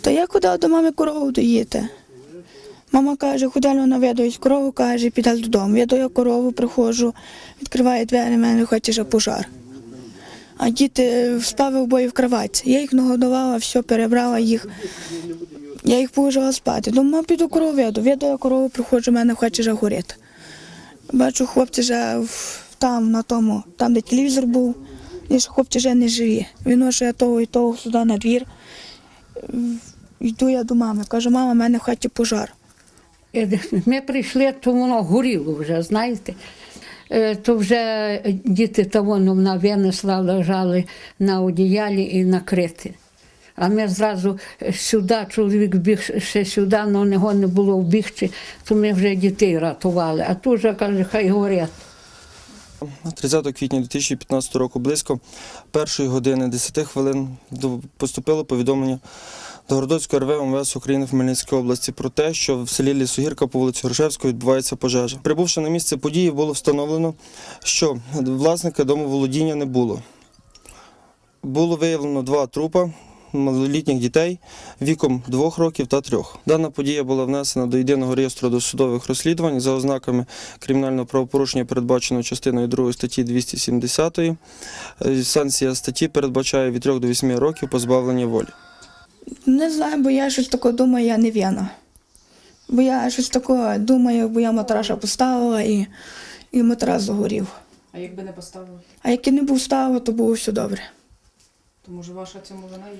Та я ходила до мами корову доїти. Мама каже, куди вона видають корову, каже, піде додому. Я даю корову, приходжу, відкриває двері, мене хоче вже пожар. А діти спали обоє в кроватці. Я їх нагодувала, все, перебрала їх. Я їх положила спати. Думаю, піду корову веду. Веду я корову, приходжу, мене хоче вже горіти. Бачу, хлопці вже там, на тому, там, де телевізор був, і що хлопці вже не живі. Виношує того і того сюди на двір. Йду я до мами. Кажу, мама, в мене в хаті пожар. Е, Ми прийшли, то воно горіло вже, знаєте. Е, То вже діти та воно вона винесла, лежали на одіялі і накриті. А ми зразу сюди, чоловік біг ще сюди, але у нього не було вбігти, то ми вже дітей рятували. А тут вже каже, хай горять. 30 квітня 2015 року близько першої години 10 хвилин поступило повідомлення до Городоцької РВ МВС України в Хмельницькій області про те, що в селі Лісогірка по вулиці Грушевської відбувається пожежа. Прибувши на місце події, було встановлено, що власника домоволодіння не було. Було виявлено два трупа малолітніх дітей віком двох років та трьох. Дана подія була внесена до єдиного реєстру досудових розслідувань за ознаками кримінального правопорушення, передбаченого частиною 2 статті 270. Е, Санкція статті передбачає від 3 до 8 років позбавлення волі. Не знаю, бо я щось таке думаю, я не в'яна. Бо я щось таке думаю, бо я матраша поставила і, і матрас загорів. А якби не поставили, А якби не був ставив, то було все добре. то може ваша цьому вина є?